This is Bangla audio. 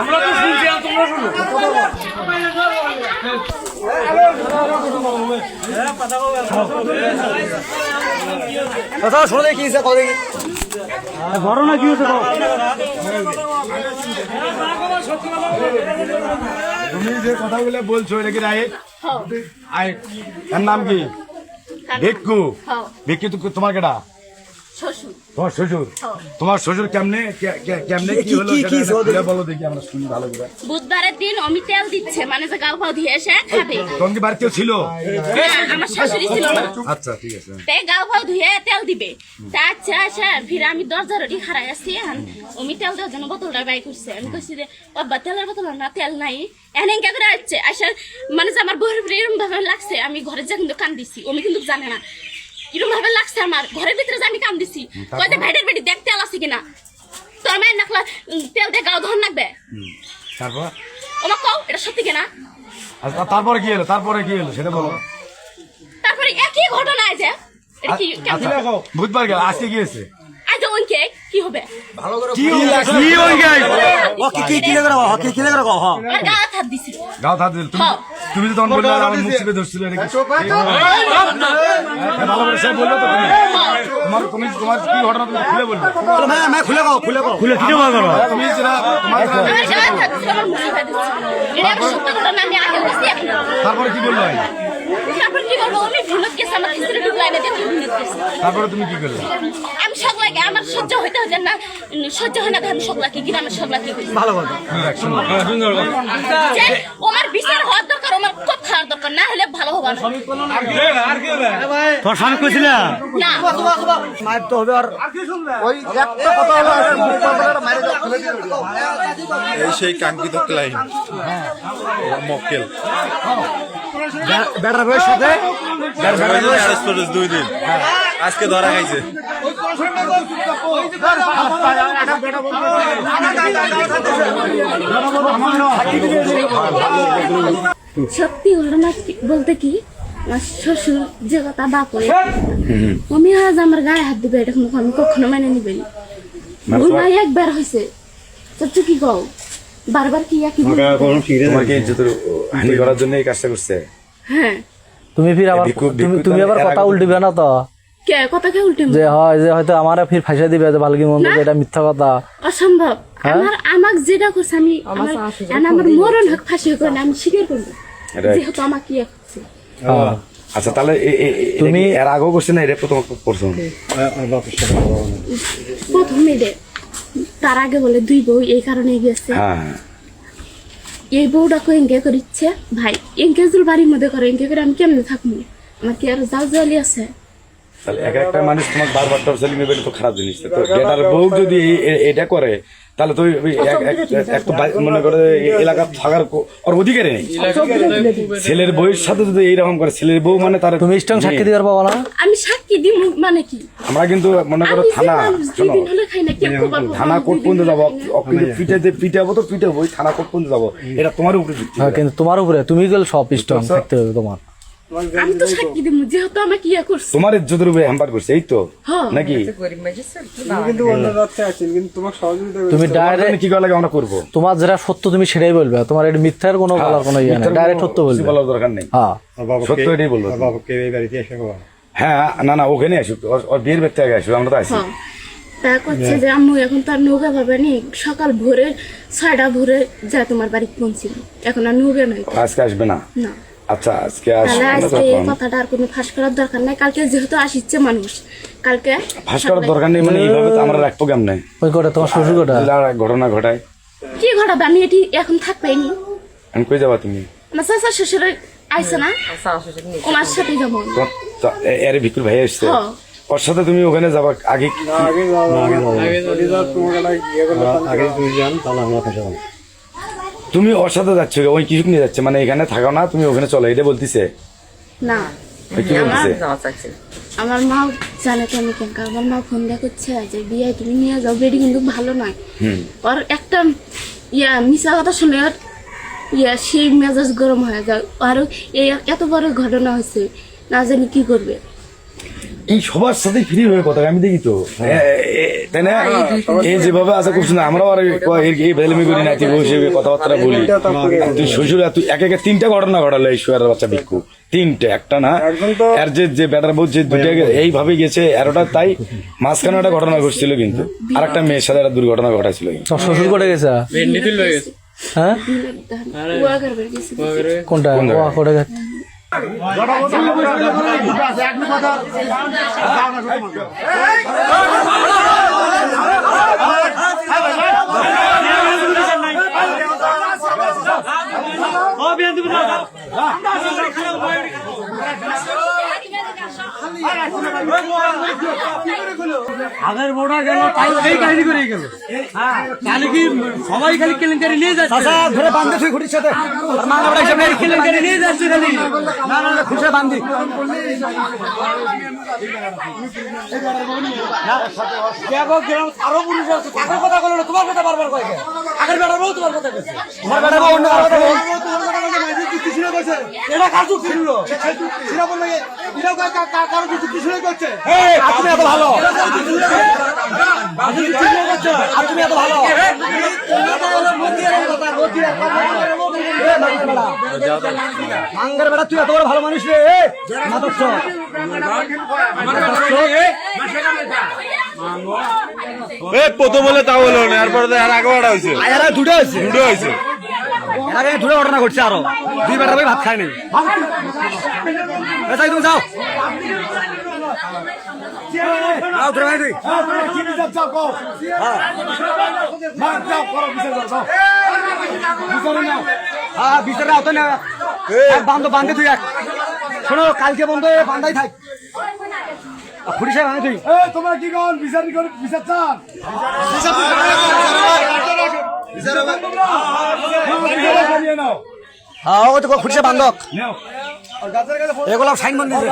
আমরা তো শুনছি আর তোমরা শুনো কথা শোনো দেখি কথা দেখি বড় না কি হচ্ছে তুমি যে কথাগুলো বলছো এটা কি রাইট? এর নাম কি? ভিক্ষু। হ্যাঁ। ভিক্ষু তোমার কেটা তোমার শ্বশুর? তোমার শ্বশুর কেমনে কে- কে- কেমনে কি হলো কি- সেটা কি- বলো দেখি আমরা শুনি ভালো করে। বুধবারের দিন অমি তেল দিচ্ছে মানে যে গাল ফাও দিয়ে এসে খাবে। তোমার কি বাড়িতে ছিল? হ্যাঁ, আমার শাশুড়ি ছিল আচ্ছা ঠিক আছে। তে ফাও ধুয়ে তেল দিবে। তা আচ্ছা আচ্ছা ফির আমি দরজা রডি খারাই আসছি এখন। অমি তেল দেওয়ার জন্য বোতলটা বাই করছে। আমি কইছি যে বাবা তেলের বোতল না তেল নাই। এনে কে করে আসছে আসা মানে যে আমার উপরে এরকম ভাবে লাগছে আমি ঘরে যা কিন্তু কান দিছি। অমি কিন্তু জানে না। এরকম ভাবে লাগছে আমার। ঘরের ভিতরে যে আমি কান দিছি। কইতে ভাইদের বেটি দেখ তেল আছে কিনা? তোর মায়ের নাকলা তেল দিয়ে গাও ধর নাকবে তারপর? ওমা কও এটা সত্যি কিনা? আচ্ছা, তারপরে কি হলো? তারপরে কি হলো? সেটা বলো। তারপরে একই ঘটনা আছে এটা কি আচ্ছা বুধবার গেল। আজকে কি হয়েছে? আজ ওনকে কি হবে? কি ওই গাই ও কি কি কি লাগা হ কি কি লাগা হ। আমার গা হাত দিছি। গাও থাক দিল তুমি। তুমি তো তখন বললে আমার মুখ চিপে ধরছিল তোমার তুমি কি ঘটনা তুমি খুলে বলবে খুলে কও খুলে কও খুলে তুমি যেটা তারপরে কি বলল গেছে আমার স্ত্রী গেছে তারপরে তুমি কি করলে? আমি আমার সহ্য হইতে হইতে না। সহ্য হয় না আমি সকলাকে গ্রামের কইছি। ভালো কথা। যে ওমার বিচার হওয়ার দরকার ওমার খুব খাওয়ার দরকার না হলে ভালো হবে না তোর স্বামী কইছিল? না। তো হবে আর ওই একটা কথা হলো এই সেই কাঙ্ক্ষিত ক্লাইন্ট মক্কেল। ব্যাটার সাথে করেছে দুই দিন। আজকে ধরা খাইছে। সত্যি ঘটনা বলতে কি আমার শ্বশুর যে কথা বাপ হয়ে আমি আজ আমার গায়ে হাত দিবে এটা কোনো আমি কখনো মেনে নিবে না। ভাই একবার হয়েছে তো কি কও? বারবার কি একই ভুল? তোমার কি ইজ্জতের হানি করার জন্য এই কাজটা করছে। হ্যাঁ। তুমি ফির আবার তুমি তুমি আবার কথা উল্টিবে না তো। কে? কথা কে উল্টে যে হয় যে হয়তো আমারে ফির ফাঁসে দিবে যে ভালো কি মন্দ এটা মিথ্যা কথা। অসম্ভব। আমার আমাক যেটা করছে আমি আমার আর আমার মরণ হোক ফাঁসি হোক না আমি স্বীকার করব. যেহেতু আমাকে কি করছে। হ্যাঁ। আচ্ছা তাহলে তুমি এর আগেও করছে না? এটা প্রথম প্রথম? প্রথমে দে। তার আগে বলে দুই বউ এই কারণে গেছে। হ্যাঁ হ্যাঁ। এই বউটাকে এঙ্গে করিচ্ছে? ভাই এঙ্গে জুল বাড়ির মধ্যে করে এঙ্গে করে আমি কেমনে থাকব? আমার কি আর জাল জালি আছে। তাহলে এক একটা মানুষ তোমার বারবার টর্চারিং নেবে তো খারাপ জিনিস। তো গেটার বউ যদি এ- এ- এটা করে তাহলে তো এক- এক- এক তো মনে করে এলাকা থাকার ওর অধিকারই নেই। ছেলের বউয়ের সাথে যদি এইরকম করে ছেলের বউ মানে তার তুমি স্ট্রং সাক্ষী দিতে পারব না? আমি সাক্ষী দিই মানে কি? আমরা কিন্তু মনে করো থানা শোনো। থানা কোর্ট পর্যন্ত যাব কিন্তু পিঠাতে পিঠাবো তো পিঠাবো ওই থানা কোর্ট পর্যন্ত যাব। এটা তোমার উপরে হ্যাঁ, কিন্তু তোমার উপরে তুমি গেলে সব স্ট্রং থাকতে হবে তোমার। আমি তো সাক্ষী দিব যেহেতু আমাকে ইয়ে করছে। তোমার ইজ্জতের উপরে হ্যাম্পার করছে এই তো হ্যাঁ। নাকি? তুমি ডাইরেক্ট কি করা লাগে আমরা করব? তোমার যেটা সত্য তুমি সেটাই বলবে তোমার এটা মিথ্যার কোনো বলার কোনো ইয়ে নেই ডাইরেক্ট সত্য বলবে। বলার দরকার নেই। হ্যাঁ। সত্য এটাই বলব হ্যাঁ না না ওখানে আসুক ওর- বিয়ের ব্যক্তি আগে আসুক আমরা তো আসি। হ্যাঁ তা করছে যে আম্মু এখন তার নৌকা পাবে নি সকাল ভোরে ছয়টা ভোরে যা তোমার বাড়ি পৌঁছিল এখন আর নৌকা নাই। আজকে আসবে না? না। আচ্ছা আজকে কথাটা আর কোনো ফাঁস করার দরকার নাই। কালকে যেহেতু আসিচ্ছে মানুষ কালকে ফাঁস করার দরকার নেই মানে এইভাবে তো আমরা রাখব কেমনে? ওই কোটা তোমার শ্বশুর কোটা? ঘটনা ঘটায়। কি ঘটাবে? আমি এটি এখন থাকবেই নি আমি কই যাবা তুমি? আমার চাচা শ্বশুরে আইসে না? ওনার সাথে যাব এর ভিকুর ভাই হ্যাঁ। ওর সাথে তুমি ওখানে যাবা? আগে কি- তুমি ওর সাথে যাচ্ছ ওই কিছু নিয়ে যাচ্ছে মানে এখানে থাকো না তুমি ওখানে চলো এটা বলতিছে। না। কি বলতিছে? আমার মা জানে তো আমি কেন আমার মা ফোন দিয়ে করছে যে বিয়ে তুমি নিয়ে যাও বেডি কিন্তু ভালো নয়। ওর একটা ইয়া মিশা কথা শুনে ওর ইয়া সেই মেজাজ গরম হয়ে যায়। আর এই এত বড় ঘটনা হয়েছে না জানি কি করবে। এই সবার সাথে ফ্রি হয়ে কথা আমি দেখি তো। এ- এ- তাই না? এই যেভাবে আছে খুব সুন্দর আমরাও আর এই বেদলামি করি না তুই বসে কথাবার্তা বলি। তুই শ্বশুর তুই এক একে তিনটা ঘটনা ঘটালো এই শুয়ারের বাচ্চা ভিক্ষু। তিনটে একটা না? আর যে যে বেটার বউ যে দুইটা এইভাবে গেছে এরোটা তাই মাঝখানে একটা ঘটনা ঘটছিল কিন্তু। আর একটা মেয়ের সাথে একটা দুর্ঘটনা ঘটাছিল শ্বশুর করে গেছে? হ্যাঁ। কোনটা? ও আগের বোর্ডা গেল তাই এই কাহিনী করে গেল। হ্যাঁ তাহলে কি সবাই খালি কেলেঙ্কারি নিয়ে যাচ্ছে? চাচা ধরে বান্ধে তুই ঘুরিস সাথে। আর মা আমরা কেলেঙ্কারি নিয়ে যাচ্ছে খালি। না না না খুশে বান্ধি দেখো গ্রাম আরও পুরুষ আছে? কথা বলো তোমার কথা বারবার কয় আগের বেটা বউ তোমার কথা তোমার বেটা বউ অন্য কারও এটা ছিল বললে কারও করছে। এত ভালো। আর এত ভালো। মাঙ্গের বেটা তুই এত বড় ভালো মানুষ রে। প্রথম বলে তা হলো না এরপরে আর আগে বাড়া হয়েছে। আর দুটো হয়েছে। দুটো হয়েছে। এর আগে দুটো ঘটনা ঘটছে আরও দুই বেটা ভাই ভাত খায়নি তাই তুমি যাও যাও ধরে ভাই তুই হ্যাঁ বিচারে না বান্ধ তুই এক শোনো কালকে বন্ধ বান্ধাই থাক ফুটি সাহেব আনে তুই তোমরা কি কন বিচার করে বিচার চান হ্যাঁ ও তো সাহেব বান্ধক। এগুলো সাইন মন দিছে